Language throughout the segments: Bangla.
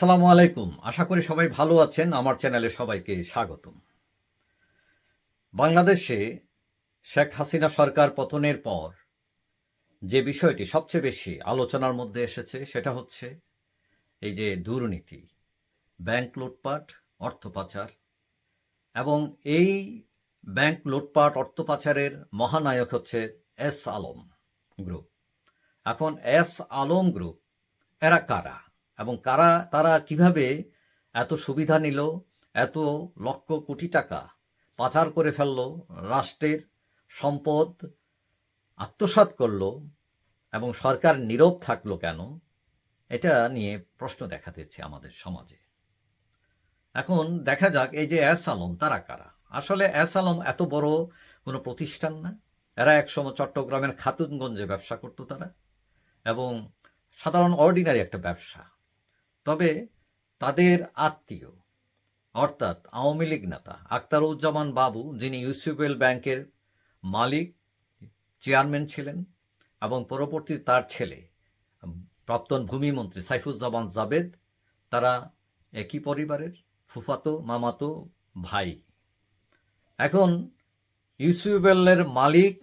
আসসালামু আলাইকুম। আশা করি সবাই ভালো আছেন। আমার চ্যানেলে সবাইকে স্বাগতম। বাংলাদেশে শেখ হাসিনা সরকার পতনের পর যে বিষয়টি সবচেয়ে বেশি আলোচনার মধ্যে এসেছে, সেটা হচ্ছে এই যে দুর্নীতি, ব্যাংক লুটপাট, অর্থ পাচার এবং এই ব্যাংক লুটপাট, অর্থ পাচারের মহানায়ক হচ্ছে এস আলম গ্রুপ। এখন এস আলম গ্রুপ, এরা কারা? এবং কারা, তারা কীভাবে এত সুবিধা নিল, এত লক্ষ কোটি টাকা পাচার করে ফেলল, রাষ্ট্রের সম্পদ আত্মসাৎ করল এবং সরকার নীরব থাকল কেন? এটা নিয়ে প্রশ্ন দেখা দিচ্ছে আমাদের সমাজে। এখন দেখা যাক এই যে এস আলম, তারা কারা? আসলে এস আলম এত বড় কোনো প্রতিষ্ঠান না। এরা একসময় চট্টগ্রামের খাতুনগঞ্জে ব্যবসা করতো তারা। এবং সাধারণ অর্ডিনারি একটা ব্যবসা। তবে তাদের আত্মীয়, অর্থাৎ আওয়ামী লীগ নেতা আখতারুজ্জামান বাবু, যিনি ইউসিবিএল ব্যাংকের মালিক, চেয়ারম্যান ছিলেন এবং পরবর্তী তার ছেলে, প্রাক্তন ভূমিমন্ত্রী সাইফুজ্জামান জাবেদ, তারা একই পরিবারের ফুফাতো, মামাতো ভাই। এখন ইউসিবিএলের মালিক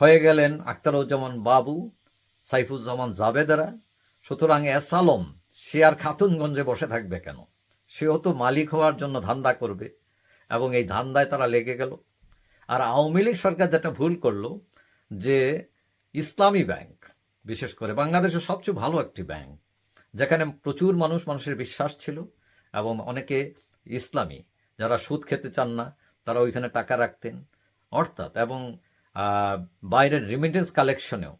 হয়ে গেলেন আখতারুজ্জামান বাবু, সাইফুজ্জামান জাবেদরা। সুতরাং এস আলম সে আর খাতুনগঞ্জে বসে থাকবে কেন? সেও তো মালিক হওয়ার জন্য ধান্দা করবে, এবং এই ধান্দায় তারা লেগে গেল। আর আওয়ামী লীগ সরকার যেটা ভুল করল, যে ইসলামী ব্যাংক, বিশেষ করে বাংলাদেশের সবচেয়ে ভালো একটি ব্যাংক, যেখানে প্রচুর মানুষ মানুষের বিশ্বাস ছিল, এবং অনেকে ইসলামী, যারা সুদ খেতে চান না, তারা ওইখানে টাকা রাখতেন। অর্থাৎ, এবং বাইরের রিমিটেন্স কালেকশনেও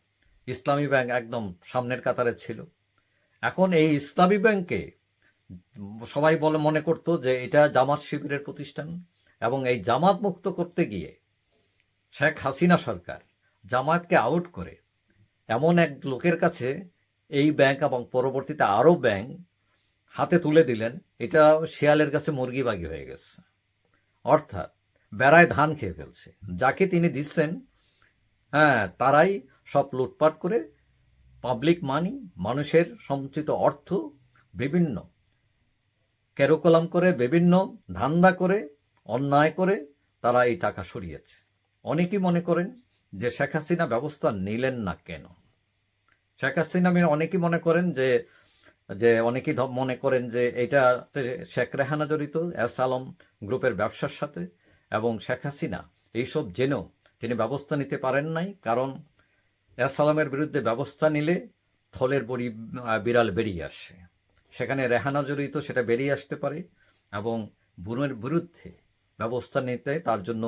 ইসলামী ব্যাংক একদম সামনের কাতারে ছিল। এখন এই ইসলামী ব্যাংকে সবাই বলে মনে করতো যে এটা জামাত শিবিরের প্রতিষ্ঠান এবং এই জামাত মুক্ত করতে গিয়ে শেখ হাসিনা সরকার জামাতকে আউট করে। এমন এক লোকের কাছে এই ব্যাংক এবং পরবর্তীতে আরও ব্যাংক হাতে তুলে দিলেন। এটা শিয়ালের কাছে মুরগি বাগি হয়ে গেছে। অর্থাৎ বেড়ায় ধান খেয়ে ফেলছে। যাকে তিনি দিচ্ছেন হ্যাঁ তারাই সব লুটপাট করে পাবলিক মানি মানুষের সঞ্চিত অর্থ বিভিন্ন। ক্যারোকলাম করে বিভিন্ন, ধান্দা করে, অন্যায় করে তারা এই টাকা সরিয়েছে। অনেকেই মনে করেন যে শেখ হাসিনা ব্যবস্থা নিলেন না কেন? শেখ হাসিনা অনেকেই মনে করেন যে যে অনেকেই মনে করেন যে এইটাতে শেখ রেহানা জড়িত, এস আলম গ্রুপের ব্যবসার সাথে এবং শেখ হাসিনা, এইসব জেনেও তিনি ব্যবস্থা নিতে পারেন নাই কারণ এস আলমের বিরুদ্ধে ব্যবস্থা নিলে থলের বড়ি বিড়াল বেরিয়ে আসে। সেখানে রেহানা জড়িত, সেটা বেরিয়ে আসতে পারে এবং বুনের বিরুদ্ধে ব্যবস্থা নিতে তার জন্য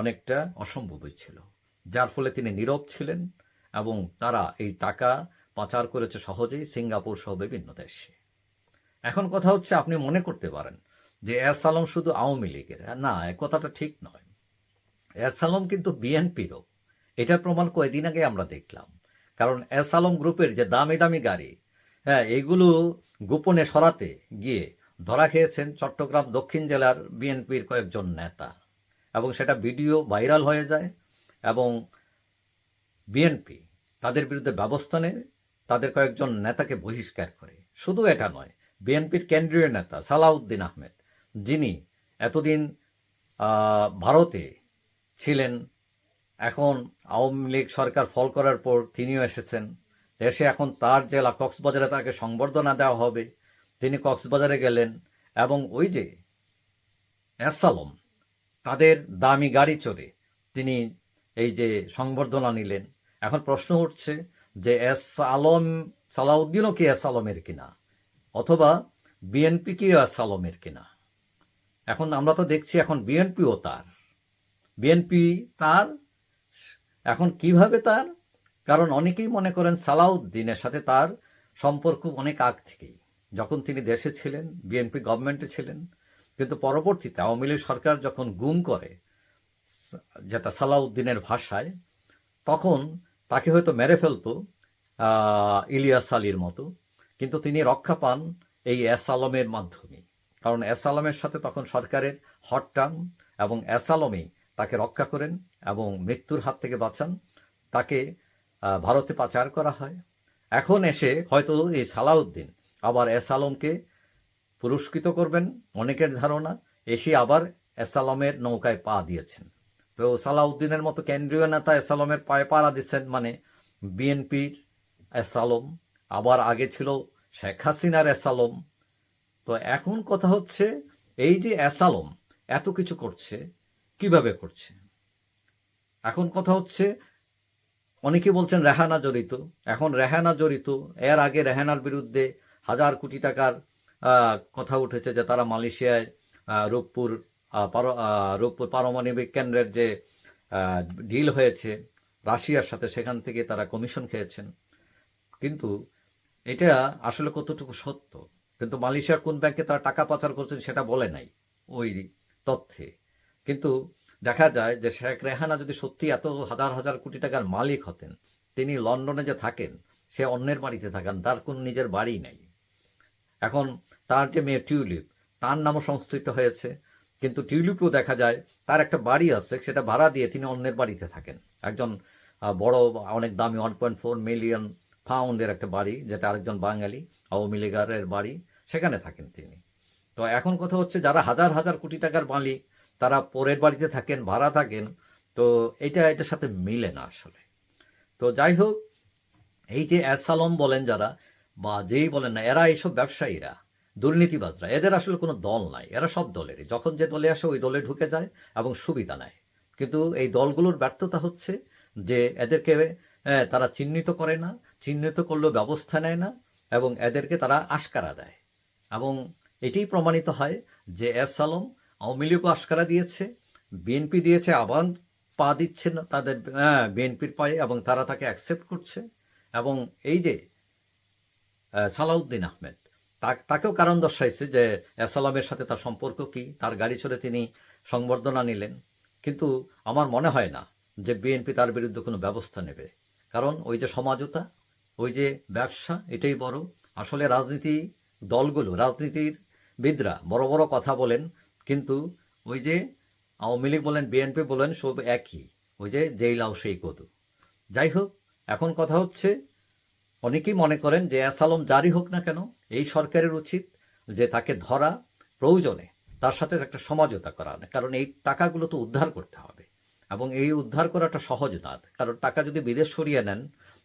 অনেকটা অসম্ভবই ছিল যার ফলে তিনি নীরব ছিলেন এবং তারা এই টাকা পাচার করেছে সহজেই সিঙ্গাপুর সহ বিভিন্ন দেশে। এখন কথা হচ্ছে, আপনি মনে করতে পারেন যে এস আলম শুধু আওয়ামী লীগের, না, এ কথাটা ঠিক নয়। এস আলম কিন্তু বিএনপিরও এটার প্রমাণ কয়েকদিন আগে আমরা দেখলাম। কারণ এস আলম গ্রুপের যে দামি দামি গাড়ি হ্যাঁ এগুলো গোপনে সরাতে গিয়ে ধরা খেয়েছেন চট্টগ্রাম দক্ষিণ জেলার বিএনপির কয়েকজন নেতা এবং সেটা ভিডিও ভাইরাল হয়ে যায় এবং বিএনপি তাদের বিরুদ্ধে ব্যবস্থা নেয়, তাদের কয়েকজন নেতাকে বহিষ্কার করে। শুধু এটা নয়, বিএনপির কেন্দ্রীয় নেতা সালাউদ্দিন আহমেদ, যিনি এতদিন ভারতে ছিলেন এখন আওয়ামী লীগ সরকার ফল করার পর তিনিও এসেছেন। এসে এখন তার জেলা কক্সবাজারে তাকে সংবর্ধনা দেওয়া হবে। তিনি কক্সবাজারে গেলেন এবং ওই যে এসালম তাদের দামি গাড়ি চড়ে তিনি এই যে সংবর্ধনা নিলেন। এখন প্রশ্ন উঠছে যে এস আলম সালাউদ্দিনও কি এস আলমের কিনা? অথবা বিএনপি কি এস আলমের কিনা? এখন আমরা তো দেখছি এখন বিএনপিও তার। বিএনপি তার এখন কীভাবে তার? কারণ অনেকেই মনে করেন সালাউদ্দিনের সাথে তার সম্পর্ক অনেক আগ থেকেই। যখন তিনি দেশে ছিলেন বিএনপি গভর্নমেন্টে ছিলেন, কিন্তু পরবর্তীতে আওয়ামী লীগ সরকার যখন গুম করে যেটা সালাউদ্দিনের ভাষায়, তখন তাকে হয়তো মেরে ফেলতো ইলিয়াস আলীর মতো, কিন্তু তিনি রক্ষা পান এই এস আলমের মাধ্যমে কারণ এস আলমের সাথে তখন সরকারের হট টার্ম এবং এস আলমই তাকে রক্ষা করেন এবং মৃত্যুর হাত থেকে বাঁচান। তাকে ভারতে পাচার করা হয়। এখন এসে হয়তো এই সালাউদ্দিন আবার এস আলমকে পুরস্কৃত করবেন, অনেকের ধারণা। এসে আবার এসালমের নৌকায় পা দিয়েছেন। তো সালাউদ্দিনের মতো কেন্দ্রীয় নেতা এসালমের পায়ে পাড়া দিচ্ছেন মানে বিএনপির এসালম। আবার আগে ছিল শেখ হাসিনার এসালম। তো এখন কথা হচ্ছে, এই যে এসালম এত কিছু করছে কীভাবে করছে? এখন কথা হচ্ছে, অনেকে বলছেন রেহানা জড়িত। এখন রেহানা জড়িত, এর আগে রেহানার বিরুদ্ধে হাজার কোটি টাকার কথা উঠেছে যে তারা মালয়েশিয়ায় রূপপুর রূপপুর পারমাণবিক কেন্দ্রের যে ডিল হয়েছে, রাশিয়ার সাথে সেখান থেকে তারা কমিশন খেয়েছেন। কিন্তু এটা আসলে কতটুকু সত্য? কিন্তু মালয়েশিয়ার কোন ব্যাংকে তারা টাকা পাচার করছেন সেটা বলে নাই, ওই তথ্যে। কিন্তু দেখা যায় যে শেখ রেহানা যদি সত্যি এত হাজার হাজার কোটি টাকার মালিক হতেন, তিনি লন্ডনে যে থাকেন, সে অন্যের বাড়িতে থাকেন, তার কোনো নিজের বাড়ি নেই। এখন তার যে মেয়ে টিউলিপ, তার নামও সংস্কৃত হয়েছে, কিন্তু টিউলিপও দেখা যায় তার একটা বাড়ি আছে, সেটা ভাড়া দিয়ে তিনি অন্যের বাড়িতে থাকেন। একজন বড়, অনেক দামি ওয়ান পয়েন্ট ফোর মিলিয়ন পাউন্ডের একটা বাড়ি, যেটা আরেকজন বাঙালি, আওয়ামী লীগারের বাড়ি, সেখানে থাকেন তিনি। তো এখন কথা হচ্ছে যারা হাজার হাজার কোটি টাকার মালিক তারা পরের বাড়িতে থাকেন, ভাড়া থাকেন, তো এটা, এটার সাথে মিলে না আসলে। তো যাই হোক, এই যে অ্যাসালম বলেন যারা, বা যেই বলেন না, এরা এইসব ব্যবসায়ীরা, দুর্নীতিবাজরা, এদের আসলে কোনো দল নাই, এরা সব দলেরই। যখন যে দলে আসে, ওই দলে ঢুকে যায় এবং সুবিধা নেয়। কিন্তু এই দলগুলোর ব্যর্থতা হচ্ছে যে এদেরকে তারা চিহ্নিত করে না, চিহ্নিত করলেও ব্যবস্থা নেয় না এবং এদেরকে তারা আশকারা দেয়। এবং এটাই প্রমাণিত হয় যে এস আলম আওয়ামী লীগও আশকারা দিয়েছে, বিএনপি দিয়েছে, আবার পা দিচ্ছে না তাদের হ্যাঁ বিএনপির পায়ে এবং তারা তাকে অ্যাকসেপ্ট করছে। এবং এই যে সালাউদ্দিন আহমেদ তাকেও কারণ দর্শাইছে যে এসালামের সাথে তার সম্পর্ক কি, তার গাড়ি চড়ে তিনি সংবর্ধনা নিলেন। কিন্তু আমার মনে হয় না যে বিএনপি তার বিরুদ্ধে কোনো ব্যবস্থা নেবে। কারণ ওই যে সমাজতা, ওই যে ব্যবসা, এটাই বড়। আসলে রাজনীতি দলগুলো, রাজনীতির বিদরা বড় বড় কথা বলেন কিন্তু ওই যে আওয়ামী লীগ বলেন বিএনপি বলেন, সব একই। ওই যে যেই লাও সেই কদু। যাই হোক, এখন কথা হচ্ছে, অনেকেই মনে করেন যে অ্যাসালম জারি হোক না কেন, এই সরকারের উচিত যে তাকে ধরা প্রয়োজনে, তার সাথে একটা সমঝোতা করা, কারণ এই টাকাগুলো তো উদ্ধার করতে হবে। এবং এই উদ্ধার করাটা সহজ না, কারণ টাকা যদি বিদেশ সরিয়ে নেন,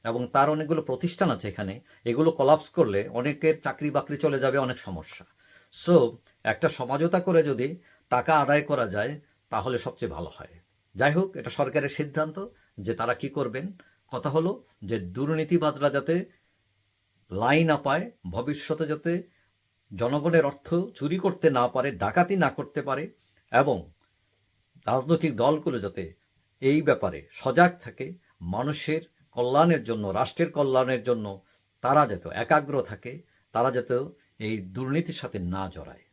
এবং তার অনেকগুলো প্রতিষ্ঠান আছে এখানে, এগুলো কলাপস করলে অনেকের চাকরি বাকরি চলে যাবে, অনেক সমস্যা। সো একটা সমঝোতা করে যদি টাকা আদায় করা যায়, তাহলে সবচেয়ে ভালো হয়। যাই হোক, এটা সরকারের সিদ্ধান্ত যে তারা কি করবেন। কথা হলো যে দুর্নীতিবাজরা যাতে লাই না পায়, ভবিষ্যতে যাতে জনগণের অর্থ চুরি করতে না পারে, ডাকাতি না করতে পারে, এবং রাজনৈতিক দলগুলো যাতে এই ব্যাপারে সজাগ থাকে, মানুষের কল্যাণের জন্য, রাষ্ট্রের কল্যাণের জন্য, তারা যাতে একাগ্র থাকে, তারা যাতে এই দুর্নীতির সাথে না জড়ায়।